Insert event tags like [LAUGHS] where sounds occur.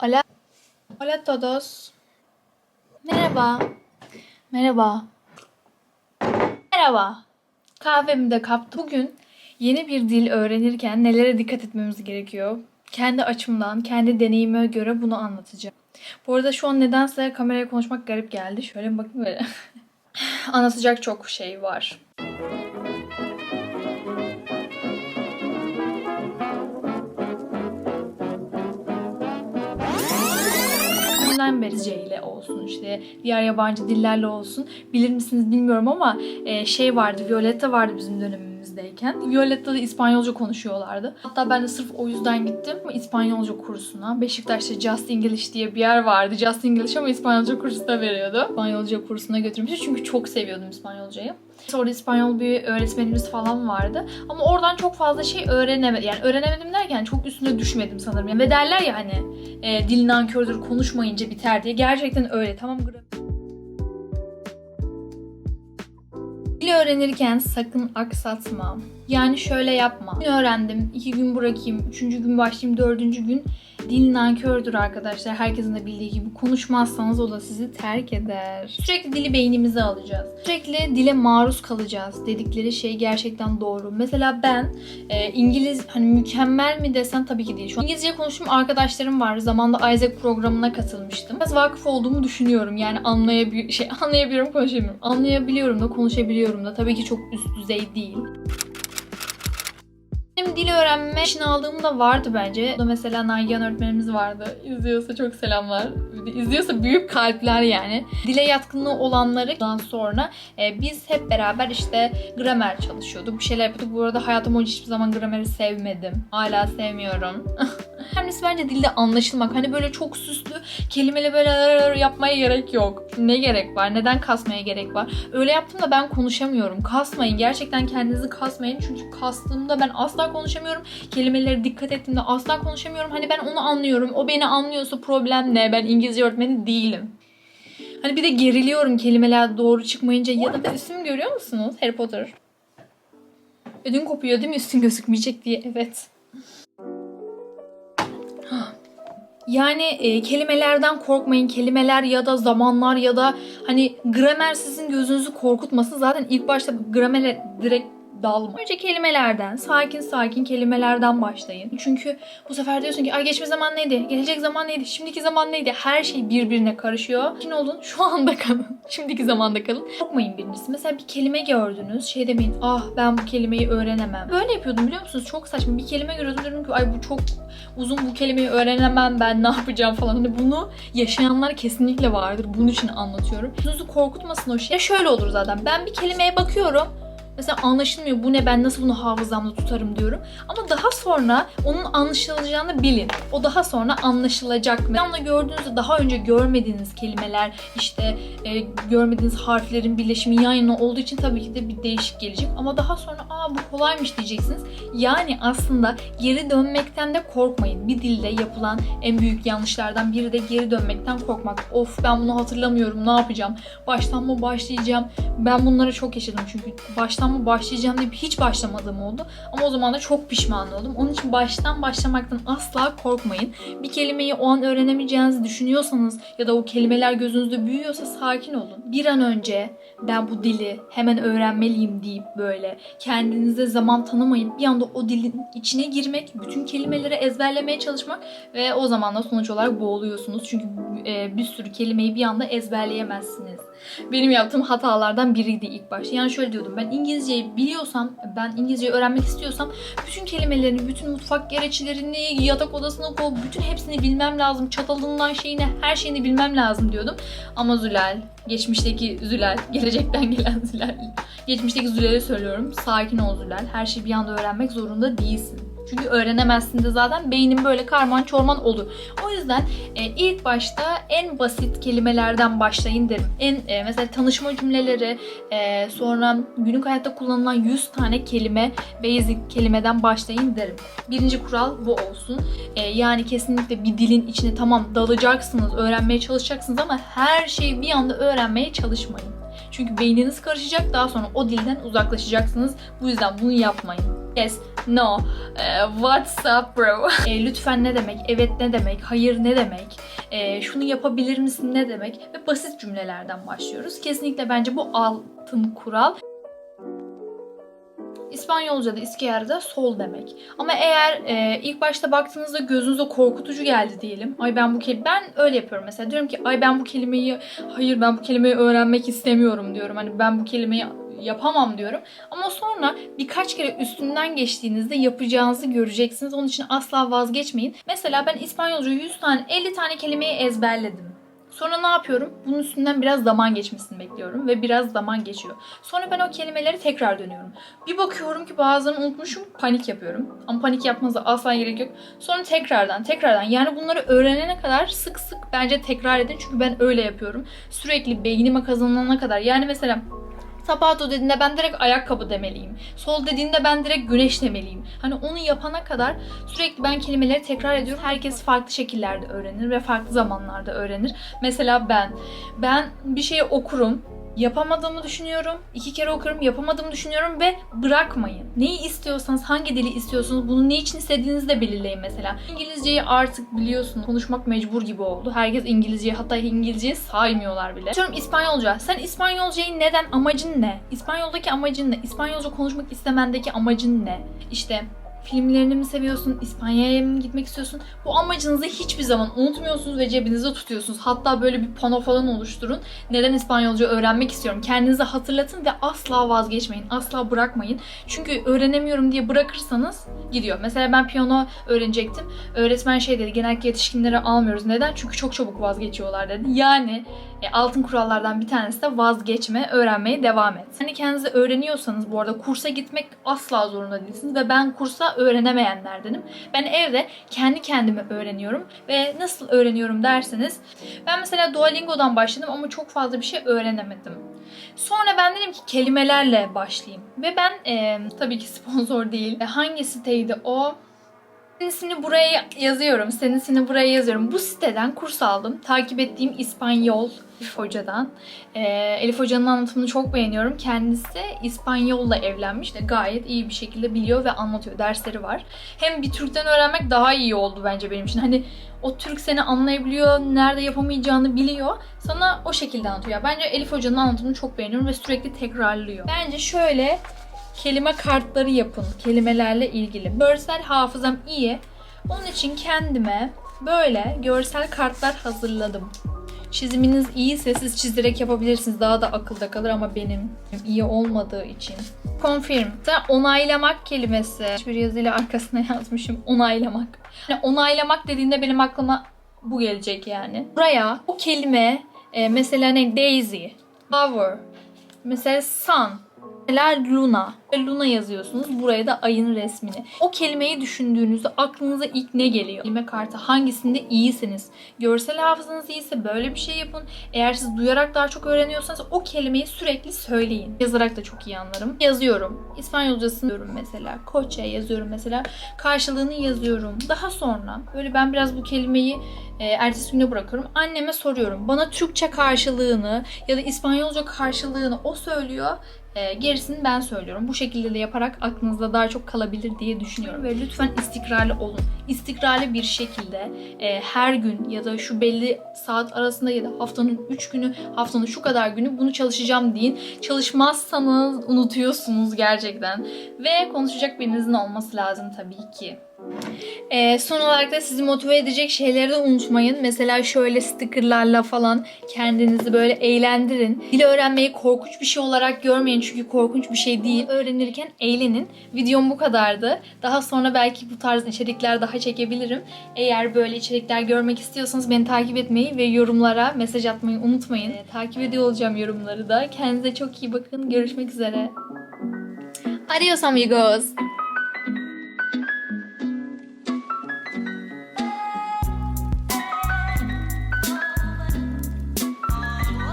Hola. Hola todos. Merhaba. Merhaba. Merhaba. Kahvemi de kaptım. Bugün yeni bir dil öğrenirken nelere dikkat etmemiz gerekiyor? Kendi açımdan, kendi deneyime göre bunu anlatacağım. Bu arada şu an nedense kameraya konuşmak garip geldi. Şöyle bir bakayım böyle. [LAUGHS] Anlatacak çok şey var. İngilizce ile olsun işte diğer yabancı dillerle olsun. Bilir misiniz bilmiyorum ama e, şey vardı Violetta vardı bizim dönemimizdeyken. Violetta'da İspanyolca konuşuyorlardı. Hatta ben de sırf o yüzden gittim İspanyolca kursuna. Beşiktaş'ta Just English diye bir yer vardı. Just English ama İspanyolca kursu da veriyordu. İspanyolca kursuna götürmüştü çünkü çok seviyordum İspanyolcayı. Orada İspanyol bir öğretmenimiz falan vardı. Ama oradan çok fazla şey öğrenemedim. Yani öğrenemedim derken çok üstüne düşmedim sanırım. Yani ve derler ya hani e, dil nankördür konuşmayınca biter diye. Gerçekten öyle. Tamam gram- Dil öğrenirken sakın aksatma. Yani şöyle yapma. Bugün öğrendim, iki gün bırakayım, üçüncü gün başlayayım, dördüncü gün dil nankördür arkadaşlar. Herkesin de bildiği gibi konuşmazsanız o da sizi terk eder. Sürekli dili beynimize alacağız. Sürekli dile maruz kalacağız dedikleri şey gerçekten doğru. Mesela ben e, İngiliz hani mükemmel mi desem tabii ki değil. Şu an İngilizce konuştuğum arkadaşlarım var. Zamanında Isaac programına katılmıştım. Biraz vakıf olduğumu düşünüyorum. Yani anlayabi şey [LAUGHS] anlayabiliyorum, konuşabiliyorum. Anlayabiliyorum da, konuşabiliyorum da. Tabii ki çok üst düzey değil. Benim dil öğrenme için aldığım da vardı bence. Da mesela Nagihan öğretmenimiz vardı. İzliyorsa çok selamlar. İzliyorsa büyük kalpler yani. Dile yatkınlığı olanları sonra e, biz hep beraber işte gramer çalışıyorduk. Bir şeyler yapıyorduk. Bu arada hayatım boyunca hiçbir zaman grameri sevmedim. Hala sevmiyorum. [LAUGHS] Önemlisi bence dilde anlaşılmak. Hani böyle çok süslü kelimeli böyle yapmaya gerek yok. Ne gerek var? Neden kasmaya gerek var? Öyle yaptım da ben konuşamıyorum. Kasmayın. Gerçekten kendinizi kasmayın. Çünkü kastığımda ben asla konuşamıyorum. Kelimelere dikkat ettiğimde asla konuşamıyorum. Hani ben onu anlıyorum. O beni anlıyorsa problem ne? Ben İngilizce öğretmeni değilim. Hani bir de geriliyorum kelimeler doğru çıkmayınca ya da üstümü görüyor musunuz? Harry Potter. Ödün kopuyor değil mi üstün gözükmeyecek diye. Evet. Yani e, kelimelerden korkmayın. Kelimeler ya da zamanlar ya da hani gramer sizin gözünüzü korkutmasın. Zaten ilk başta gramere direkt dalma. Önce kelimelerden, sakin sakin kelimelerden başlayın. Çünkü bu sefer diyorsun ki ay geçmiş zaman neydi, gelecek zaman neydi, şimdiki zaman neydi? Her şey birbirine karışıyor. Sakin olun, şu [LAUGHS] anda kalın. Şimdiki zamanda kalın. Korkmayın birincisi. Mesela bir kelime gördünüz. Şey demeyin, ah ben bu kelimeyi öğrenemem. Böyle yapıyordum biliyor musunuz? Çok saçma. Bir kelime görüyordum diyorum ki ay bu çok uzun bu kelimeyi öğrenemem ben ne yapacağım falan. Hani bunu yaşayanlar kesinlikle vardır. Bunun için anlatıyorum. Gözünüzü korkutmasın o şey. Ya şöyle olur zaten. Ben bir kelimeye bakıyorum. Mesela anlaşılmıyor bu ne ben nasıl bunu hafızamda tutarım diyorum. Ama daha sonra onun anlaşılacağını bilin. O daha sonra anlaşılacak? Yanında gördüğünüzde daha önce görmediğiniz kelimeler işte e, görmediğiniz harflerin birleşimi yan yana olduğu için tabii ki de bir değişik gelecek. Ama daha sonra aa bu kolaymış diyeceksiniz. Yani aslında geri dönmekten de korkmayın. Bir dilde yapılan en büyük yanlışlardan biri de geri dönmekten korkmak. Of ben bunu hatırlamıyorum ne yapacağım? Baştan mı başlayacağım? Ben bunları çok yaşadım çünkü baştan mı başlayacağım deyip hiç başlamadığım oldu. Ama o zaman da çok pişman oldum. Onun için baştan başlamaktan asla korkmayın. Bir kelimeyi o an öğrenemeyeceğinizi düşünüyorsanız ya da o kelimeler gözünüzde büyüyorsa sakin olun. Bir an önce ben bu dili hemen öğrenmeliyim deyip böyle kendinize zaman tanımayıp bir anda o dilin içine girmek, bütün kelimeleri ezberlemeye çalışmak ve o zaman da sonuç olarak boğuluyorsunuz. Çünkü e, bir sürü kelimeyi bir anda ezberleyemezsiniz. Benim yaptığım hatalardan biriydi ilk başta. Yani şöyle diyordum ben İngilizceyi biliyorsam, ben İngilizceyi öğrenmek istiyorsam bütün kelimelerini, bütün mutfak gereçlerini, yatak odasını kol, bütün hepsini bilmem lazım. Çatalından şeyine, her şeyini bilmem lazım diyordum. Ama Zülal, geçmişteki Zülal, [LAUGHS] gelecekten gelen Zülal. Geçmişteki Zülal'e söylüyorum. Sakin ol Zülal. Her şeyi bir anda öğrenmek zorunda değilsin. Çünkü öğrenemezsin de zaten beynin böyle karman çorman olur. O yüzden e, ilk başta en basit kelimelerden başlayın derim. En e, mesela tanışma cümleleri, e, sonra günlük hayatta kullanılan 100 tane kelime, basic kelimeden başlayın derim. Birinci kural bu olsun. E, yani kesinlikle bir dilin içine tamam dalacaksınız, öğrenmeye çalışacaksınız ama her şeyi bir anda öğrenmeye çalışmayın. Çünkü beyniniz karışacak daha sonra o dilden uzaklaşacaksınız. Bu yüzden bunu yapmayın. Yes, no, e, what's up bro? [LAUGHS] E, lütfen ne demek, evet ne demek, hayır ne demek, e, şunu yapabilir misin ne demek ve basit cümlelerden başlıyoruz. Kesinlikle bence bu altın kural. İspanyolca'da İskiyer'de sol demek. Ama eğer e, ilk başta baktığınızda gözünüze korkutucu geldi diyelim. Ay ben bu kelime ben öyle yapıyorum mesela. Diyorum ki ay ben bu kelimeyi hayır ben bu kelimeyi öğrenmek istemiyorum diyorum. Hani ben bu kelimeyi yapamam diyorum. Ama sonra birkaç kere üstünden geçtiğinizde yapacağınızı göreceksiniz. Onun için asla vazgeçmeyin. Mesela ben İspanyolca 100 tane 50 tane kelimeyi ezberledim. Sonra ne yapıyorum? Bunun üstünden biraz zaman geçmesini bekliyorum ve biraz zaman geçiyor. Sonra ben o kelimeleri tekrar dönüyorum. Bir bakıyorum ki bazılarını unutmuşum, panik yapıyorum. Ama panik yapmanıza asla gerek yok. Sonra tekrardan, tekrardan. Yani bunları öğrenene kadar sık sık bence tekrar edin. Çünkü ben öyle yapıyorum. Sürekli beynime kazanana kadar. Yani mesela Sapato dediğinde ben direkt ayakkabı demeliyim. Sol dediğinde ben direkt güneş demeliyim. Hani onu yapana kadar sürekli ben kelimeleri tekrar ediyorum. Herkes farklı şekillerde öğrenir ve farklı zamanlarda öğrenir. Mesela ben. Ben bir şeyi okurum. Yapamadığımı düşünüyorum. iki kere okurum, yapamadığımı düşünüyorum ve bırakmayın. Neyi istiyorsanız, hangi dili istiyorsanız, bunu ne için istediğinizi de belirleyin mesela. İngilizceyi artık biliyorsunuz, konuşmak mecbur gibi oldu. Herkes İngilizceyi, hatta İngilizceyi saymıyorlar bile. Diyorum İspanyolca. Sen İspanyolcayı neden, amacın ne? İspanyoldaki amacın ne? İspanyolca konuşmak istemendeki amacın ne? İşte filmlerini mi seviyorsun, İspanya'ya mı gitmek istiyorsun? Bu amacınızı hiçbir zaman unutmuyorsunuz ve cebinizde tutuyorsunuz. Hatta böyle bir pano falan oluşturun. Neden İspanyolca öğrenmek istiyorum? Kendinize hatırlatın ve asla vazgeçmeyin. Asla bırakmayın. Çünkü öğrenemiyorum diye bırakırsanız gidiyor. Mesela ben piyano öğrenecektim. Öğretmen şey dedi, genellikle yetişkinleri almıyoruz. Neden? Çünkü çok çabuk vazgeçiyorlar dedi. Yani e, altın kurallardan bir tanesi de vazgeçme, öğrenmeye devam et. Hani kendinizi öğreniyorsanız bu arada kursa gitmek asla zorunda değilsiniz ve ben kursa öğrenemeyenlerdenim. Ben evde kendi kendime öğreniyorum ve nasıl öğreniyorum derseniz ben mesela Duolingo'dan başladım ama çok fazla bir şey öğrenemedim. Sonra ben dedim ki kelimelerle başlayayım. Ve ben e, tabii ki sponsor değil. E, Hangi siteydi o? Senin ismini buraya yazıyorum. Senin ismini buraya yazıyorum. Bu siteden kurs aldım. Takip ettiğim İspanyol Elif Hoca'dan. Ee, Elif Hoca'nın anlatımını çok beğeniyorum. Kendisi İspanyolla evlenmiş de gayet iyi bir şekilde biliyor ve anlatıyor. Dersleri var. Hem bir Türk'ten öğrenmek daha iyi oldu bence benim için. Hani o Türk seni anlayabiliyor, nerede yapamayacağını biliyor. Sana o şekilde anlatıyor. Bence Elif Hoca'nın anlatımını çok beğeniyorum ve sürekli tekrarlıyor. Bence şöyle kelime kartları yapın kelimelerle ilgili. Görsel hafızam iyi. Onun için kendime böyle görsel kartlar hazırladım. Çiziminiz iyiyse siz çizerek yapabilirsiniz. Daha da akılda kalır ama benim iyi olmadığı için. Confirm. Onaylamak kelimesi. Hiçbir yazıyla arkasına [LAUGHS] yazmışım. Onaylamak. Yani onaylamak dediğinde benim aklıma bu gelecek yani. Buraya o kelime e, mesela ne? Daisy, flower, mesela sun, Mesela Luna. Luna yazıyorsunuz. Buraya da ayın resmini. O kelimeyi düşündüğünüzde aklınıza ilk ne geliyor? Kelime kartı hangisinde iyisiniz? Görsel hafızanız iyiyse böyle bir şey yapın. Eğer siz duyarak daha çok öğreniyorsanız o kelimeyi sürekli söyleyin. Yazarak da çok iyi anlarım. Yazıyorum. İspanyolcasını yazıyorum mesela. Koça yazıyorum mesela. Karşılığını yazıyorum. Daha sonra böyle ben biraz bu kelimeyi e, ertesi güne bırakıyorum. Anneme soruyorum. Bana Türkçe karşılığını ya da İspanyolca karşılığını o söylüyor. E, gerisini ben söylüyorum. Bu şekilde de yaparak aklınızda daha çok kalabilir diye düşünüyorum. Ve lütfen istikrarlı olun. İstikrarlı bir şekilde e, her gün ya da şu belli saat arasında ya da haftanın 3 günü, haftanın şu kadar günü bunu çalışacağım deyin. Çalışmazsanız unutuyorsunuz gerçekten. Ve konuşacak birinizin olması lazım tabii ki. Ee, son olarak da sizi motive edecek şeyleri de unutmayın. Mesela şöyle stickerlarla falan kendinizi böyle eğlendirin. Dil öğrenmeyi korkunç bir şey olarak görmeyin çünkü korkunç bir şey değil. Öğrenirken eğlenin. Videom bu kadardı. Daha sonra belki bu tarz içerikler daha çekebilirim. Eğer böyle içerikler görmek istiyorsanız beni takip etmeyi ve yorumlara mesaj atmayı unutmayın. Ee, takip ediyor olacağım yorumları da. Kendinize çok iyi bakın. Görüşmek üzere. Adios amigos.